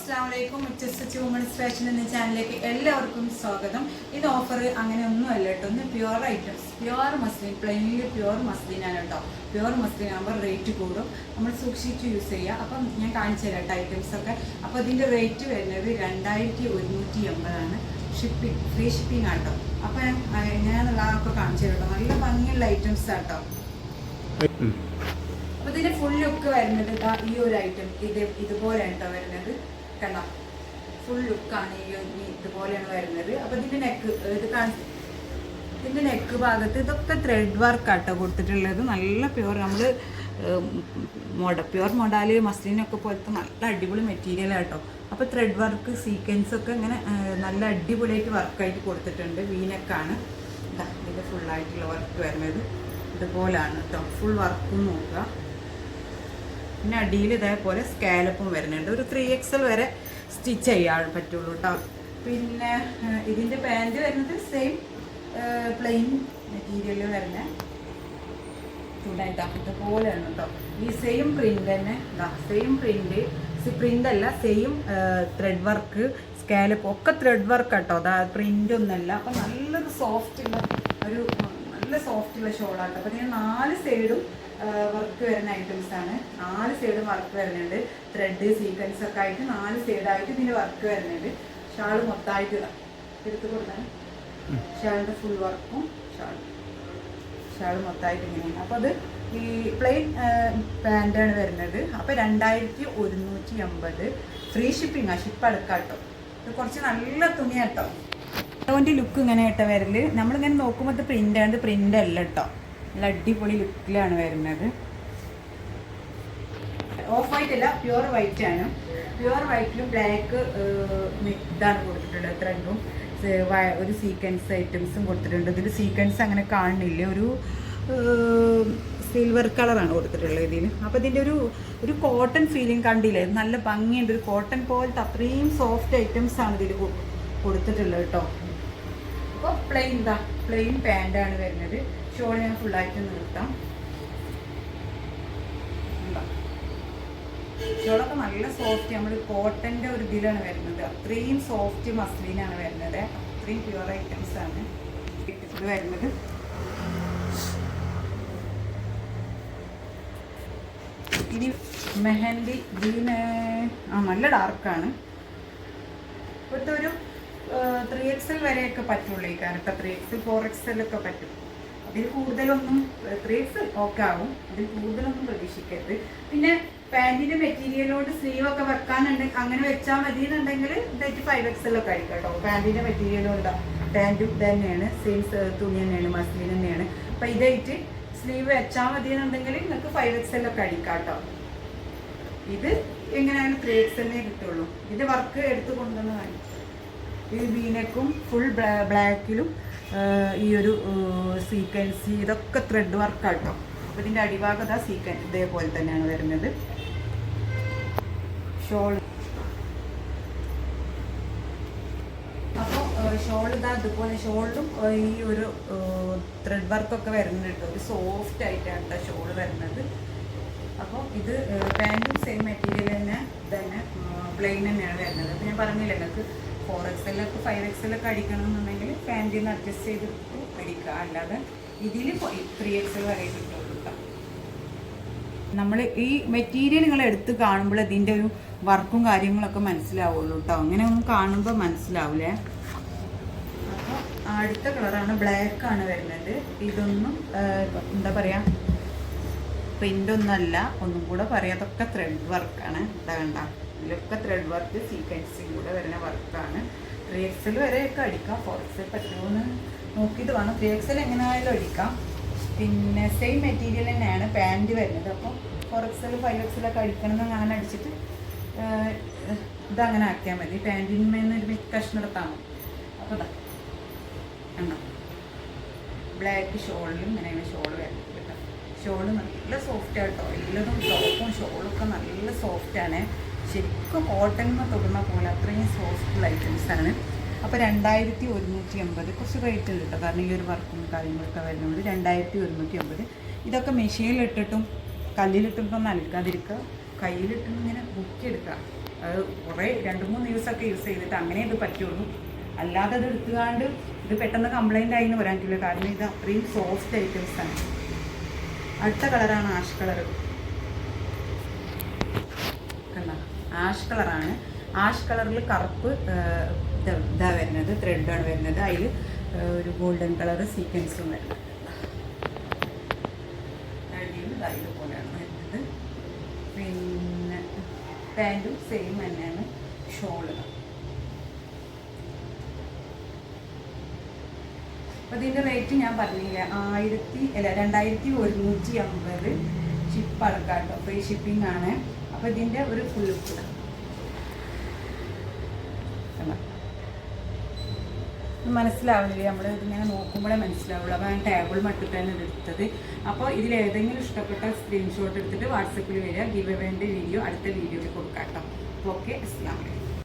അസ്സാം വലൈക്കും such women's fashion എന്ന ചാനലിലേക്ക് എല്ലാവർക്കും സ്വാഗതം. ഇത് ഓഫർ അങ്ങനെ ഒന്നും അല്ല കേട്ടോ. ഒന്ന് പ്യുവർ ഐറ്റംസ് പ്യുവർ മസ്ലിൻ പ്ലെയിനിൽ പ്യുവർ മസ്ലിൻ ആണ് കേട്ടോ. പ്യുവർ മസ്ലിൻ ആകുമ്പോൾ റേറ്റ് കൂടും. നമ്മൾ സൂക്ഷിച്ച് യൂസ് ചെയ്യുക. അപ്പം ഞാൻ കാണിച്ചു തരാം കേട്ടോ ഐറ്റംസ് ഒക്കെ. അപ്പോൾ ഇതിന്റെ റേറ്റ് വരുന്നത് രണ്ടായിരത്തി ഒരുന്നൂറ്റി എൺപതാണ് ഷിപ്പിംഗ് ഫ്രീ ഷിപ്പിംഗ് ആണ് ആട്ടോ അപ്പം ഞാൻ ഞാൻ അതൊക്കെ കാണിച്ചു തരാം കേട്ടോ. നല്ല ഭംഗിയുള്ള ഐറ്റംസ് ആട്ടോ അപ്പോൾ ഇതിന്റെ ഫുൾ ലുക്ക് വരുന്നത് ഈ ഒരു ഐറ്റം ഇത് ഇതുപോലെയാണ് കേട്ടോ വരുന്നത്. കണ്ടോ ഫുൾ ലുക്കാണ് ഈ ഒരു- ഇതുപോലെയാണ് വരുന്നത്. അപ്പൊ ഇതിന്റെ നെക്ക് ഇത് കാണിച്ചു നെക്ക് ഭാഗത്ത് ഇതൊക്കെ ത്രെഡ് വർക്ക് ആട്ടോ കൊടുത്തിട്ടുള്ളത്. നല്ല പ്യുവർ നമ്മൾ മോഡ പ്യുവർ മോഡാൽ മസ്ലിനൊക്കെ പോലത്തെ നല്ല അടിപൊളി മെറ്റീരിയൽ ആട്ടോ. അപ്പോൾ ത്രെഡ് വർക്ക് സീക്വൻസ് ഒക്കെ ഇങ്ങനെ നല്ല അടിപൊളിയായിട്ട് വർക്കായിട്ട് കൊടുത്തിട്ടുണ്ട് വീനക്കാണ് ഇതാ ഇത് ഫുള്ളായിട്ടുള്ള വർക്ക് വരുന്നത്. ഇതുപോലാണ് കേട്ടോ ഫുൾ വർക്കും നോക്കുക. പിന്നെ അടിയിൽ ഇതേപോലെ സ്കാലപ്പും വരുന്നുണ്ട്. ഒരു ത്രീ എക്സൽ വരെ സ്റ്റിച്ച് ചെയ്യാൻ പറ്റുള്ളൂ കേട്ടോ പിന്നെ ഇതിന്റെ പാന്റ് വരുന്നത് സെയിം പ്ലെയിൻ മെറ്റീരിയൽ വരുന്ന. ചൂടായിട്ടാ ഇതുപോലെയാണ് കേട്ടോ ഈ സെയിം പ്രിന്റ് തന്നെ സെയിം പ്രിന്റ് പ്രിന്റ് അല്ല സെയിം ത്രെഡ് വർക്ക് സ്കാലപ്പ് ഒക്കെ ത്രെഡ് വർക്ക് കേട്ടോ അതാ പ്രിന്റ് ഒന്നല്ല. അപ്പം നല്ലൊരു സോഫ്റ്റ് ഉള്ള ഒരു നല്ല സോഫ്റ്റ് ഉള്ള ഷോളാട്ടോ അപ്പം ഞാൻ നാല് സൈഡും വർക്ക് വരുന്ന ഐറ്റംസ് ആണ്. നാല് സൈഡും വർക്ക് വരുന്നുണ്ട്. ത്രെഡ് സീക്വൻസ് ഒക്കെ ആയിട്ട് നാല് സൈഡായിട്ട് ഇതിന് വർക്ക് വരുന്നുണ്ട്. ഷാൾ മൊത്തമായിട്ട് എടുത്തു കൊടുക്കാൻ ഷാളിന്റെ ഫുൾ വർക്കും ഷാൾ ഷാൾ മൊത്തമായിട്ട് ഇങ്ങനെയാണ്. അപ്പോൾ അത് ഈ പ്ലെയിൻ പാന്റാണ് വരുന്നത്. അപ്പോൾ രണ്ടായിരത്തി ഒരുന്നൂറ്റി എൺപത് ഫ്രീ ഷിപ്പിംഗ് ആ ഷിപ്പ് അടുക്കാട്ടോ. ഇത് കുറച്ച് നല്ല തുണിയാട്ടോ. അതുകൊണ്ട് ലുക്ക് ഇങ്ങനെ കേട്ടോ വരൽ. നമ്മളിങ്ങനെ നോക്കുമ്പോൾ ഇത് പ്രിന്റ് ആണ്. പ്രിന്റ് അല്ല കേട്ടോ. നല്ല അടിപൊളി ലുക്കിലാണ് വരുന്നത്. ഓഫ് വൈറ്റ് അല്ല പ്യുവർ വൈറ്റ് ആണ് പ്യുവർ വൈറ്റിലും ബ്ലാക്ക് ഇതാണ് കൊടുത്തിട്ടുള്ളത് ത്രെഡും ഒരു സീക്വൻസ് ഐറ്റംസും കൊടുത്തിട്ടുണ്ട്. ഇതിൽ സീക്വൻസ് അങ്ങനെ കാണുന്നില്ല ഒരു സിൽവർ കളറാണ് കൊടുത്തിട്ടുള്ളത് ഇതിൽ അപ്പോൾ ഇതിന്റെ ഒരു ഒരു കോട്ടൺ ഫീലിംഗ് കണ്ടില്ലേ? നല്ല ഭംഗിയുണ്ട്. ഒരു കോട്ടൺ പോലത്തെ അത്രയും സോഫ്റ്റ് ഐറ്റംസ് ആണ് ഇതിൽ കൊടുത്തിട്ടുള്ളത് കേട്ടോ അപ്പോൾ പ്ലെയിൻ ഇതാ പ്ലെയിൻ പാന്റാണ് വരുന്നത്. ഷോൾ ഞാൻ ഫുള്ളായിട്ട് നിർത്താം ഷോളൊക്കെ നല്ല സോഫ്റ്റ് നമ്മൾ കോട്ടന്റെ ഒരു ഇതിലാണ് വരുന്നത്. അത്രയും സോഫ്റ്റ് മസ്ലിനാണ് വരുന്നത്. അത്രയും പ്യുവർ ഐറ്റംസ് ആണ് ഇത് വരുന്നത്. ഇനി മെഹന്തി ഗ്രീന് ആ നല്ല ഡാർക്കാണ് ഇപ്പോഴത്തെ ഒരു ത്രീ എക്സൽ വരെയൊക്കെ പറ്റുള്ളൂ ഈ കാലത്ത്. ത്രീ എക്സൽ ഫോർ എക്സൽ ഒക്കെ പറ്റും. അതിൽ കൂടുതലൊന്നും ത്രീഡ്സ് ഓക്കെ ആവും. അതിൽ കൂടുതലൊന്നും പ്രതീക്ഷിക്കരുത്. പിന്നെ പാന്റിന്റെ മെറ്റീരിയലോട് സ്ലീവ് ഒക്കെ വെക്കാനുണ്ട് അങ്ങനെ വെച്ചാൽ മതി എന്നുണ്ടെങ്കിൽ ഇതായിട്ട് ഫൈവ് എക്സലൊക്കെ ആയിരിക്കും കേട്ടോ. പാന്റിന്റെ മെറ്റീരിയലോട് പാന്റും തന്നെയാണ്. സെയിം തുണി തന്നെയാണ് മസ്ലിൻ തന്നെയാണ്. അപ്പം ഇതായിട്ട് സ്ലീവ് വെച്ചാൽ മതി എന്നുണ്ടെങ്കിൽ നിങ്ങൾക്ക് ഫൈവ് എക്സലൊക്കെ അടിക്കാം കേട്ടോ. ഇത് എങ്ങനെയാണ് ത്രീ എക്സലിനെ കിട്ടുള്ളൂ? ഇത് വർക്ക് എടുത്തു കൊണ്ടുവന്ന് കാണിക്കും ഈ വീനക്കും ഫുൾ ബ്ലാക്കിലും ഈ ഒരു സീക്വൻസ് ഇതൊക്കെ ത്രെഡ് വർക്കാട്ടോ അപ്പോൾ ഇതിന്റെ അടിഭാഗത സീക്വൻ ഇതേപോലെ തന്നെയാണ് വരുന്നത്. ഷോൾ അപ്പോൾ ഷോൾ ഇതാ അതുപോലെ ഷോളിലും ഈ ഒരു ത്രെഡ് വർക്കൊക്കെ വരുന്നുണ്ട് ഒരു സോഫ്റ്റ് ആയിട്ടാണ് കേട്ടോ ഷോൾ വരുന്നത്. അപ്പോൾ ഇത് പാന്റും സെയിം മെറ്റീരിയൽ തന്നെ തന്നെ പ്ലെയിൻ തന്നെയാണ് വരുന്നത്. അപ്പോൾ ഞാൻ പറഞ്ഞില്ല നിങ്ങൾക്ക് ഫോർ എക്സലൊക്കെ ഫൈവ് എക്സലൊക്കെ അടിക്കണം എന്നുണ്ടെങ്കിൽ പാന്റിൽ നിന്ന് അഡ്ജസ്റ്റ് ചെയ്തിട്ട് അടിക്കുക അല്ലാതെ ഇതിൽ ത്രീ എക്സൽ വരെ കിട്ടുള്ളൂ നമ്മൾ ഈ മെറ്റീരിയലുകൾ എടുത്ത് കാണുമ്പോൾ ഇതിന്റെ ഒരു വർക്കും കാര്യങ്ങളൊക്കെ മനസ്സിലാവുള്ളൂ കേട്ടോ അങ്ങനെ ഒന്നും കാണുമ്പോൾ മനസ്സിലാവില്ലേ അപ്പോൾ അടുത്ത കളറാണ് ബ്ലാക്ക് ആണ് വരുന്നത്. ഇതൊന്നും എന്താ പറയുക പ്രിന്റ് ഒന്നല്ല ഒന്നും കൂടെ പറയാം. അതൊക്കെ ത്രെഡ് വർക്കാണ് ഇതാ കണ്ട. ഇതിലൊക്കെ ത്രെഡ് വർക്ക് സീക്വൻസിങ് കൂടെ വരുന്ന വർക്കാണ് ത്രീ എക്സൽ വരെയൊക്കെ അടിക്കാം. ഫോർ എക്സൽ പറ്റുമോയെന്ന് നോക്കിയിട്ട് വേണം. ത്രീ എക്സൽ എങ്ങനെയായാലും അടിക്കാം. പിന്നെ സെയിം മെറ്റീരിയൽ തന്നെയാണ് പാന്റ് വരുന്നത്. അപ്പോൾ ഫോർ എക്സൽ ഫൈവ് എക്സലൊക്കെ അടിക്കണം അങ്ങനെ അടിച്ചിട്ട് ഇതങ്ങനെ ആക്കിയാൽ മതി. പാന്റിന്മേന്ന് ഒരു കഷ്ണം എടുത്താൽ മതി. അപ്പോൾ ഇതാ കണ്ടോ? ബ്ലാക്ക് ഷോളിലും ഇങ്ങനെയാണ് ഷോൾ വരുന്നത് കേട്ടോ. ഷോൾ നല്ല സോഫ്റ്റ് ആട്ടോ. എല്ലാതും ടോപ്പും ഷോളൊക്കെ നല്ല സോഫ്റ്റാണ് ശരിക്കും കോട്ടണിന് തൊടുന്ന പോലെ അത്രയും സോഫ്റ്റ് ആണ്. അപ്പോൾ രണ്ടായിരത്തി ഒരുന്നൂറ്റി അമ്പത് കുറച്ച് റേറ്റ് ഉണ്ട് കേട്ടോ കാരണം ഈ ഒരു വർക്കും കാര്യങ്ങളൊക്കെ വരുന്നുണ്ട് രണ്ടായിരത്തി ഒരുന്നൂറ്റി അമ്പത് ഇതൊക്കെ മെഷീനിലിട്ടിട്ടും കല്ലിലിട്ടിട്ടും നൽകാതിരിക്കുക. കയ്യിലിട്ടും ഇങ്ങനെ ബുക്ക് എടുക്കുക. അത് കുറേ രണ്ട് മൂന്ന് ദിവസമൊക്കെ യൂസ് ചെയ്തിട്ട് അങ്ങനെ ഇത് പറ്റുള്ളൂ. അല്ലാതെ അത് എടുത്തുകാണ്ട് ഇത് പെട്ടെന്ന് കംപ്ലൈന്റ് ആയി എന്ന് പറയാൻ കാരണം ഇത് അത്രയും സോഫ്റ്റ് ഐറ്റംസ് ആണ്. അടുത്ത കളറാണ് ആഷ് കളർ കണ്ട ആഷ് കളറാണ്. ആഷ് കളറിൽ കറുപ്പ് ഇതാ വരുന്നത് ത്രെഡാണ് വരുന്നത്. അതിൽ ഒരു ഗോൾഡൻ കളർ സീക്വൻസും വരുന്നത്. പിന്നെ പാന്റും സെയിം തന്നെയാണ് ഷോൾ അപ്പോൾ ഇതിന്റെ റേറ്റ് ഞാൻ പറഞ്ഞില്ല. ആയിരത്തി അല്ല രണ്ടായിരത്തി ഒരുന്നൂറ്റി അമ്പത് ഷിപ്പ് അടക്കാട്ടോ ഫ്രീ ഷിപ്പിംഗ് ആണ്. അപ്പോൾ ഇതിന്റെ ഒരു ഫുൾ ലുക്ക് മനസ്സിലാവില്ലേ നമ്മൾ ഇതിങ്ങനെ നോക്കുമ്പോഴേ മനസ്സിലാവുള്ളൂ. അപ്പോൾ ഞാൻ ടേബിൾ മട്ടിട്ടാണ് എടുത്തത്. അപ്പോൾ ഇതിൽ ഏതെങ്കിലും ഇഷ്ടപ്പെട്ട സ്ക്രീൻഷോട്ട് എടുത്തിട്ട് വാട്സപ്പിൽ വരിക. ഗീവ് വീഡിയോ അടുത്ത വീഡിയോയിൽ കൊടുക്കാം കേട്ടോ. ഓക്കെ അസ്ലാം വലൈക്കും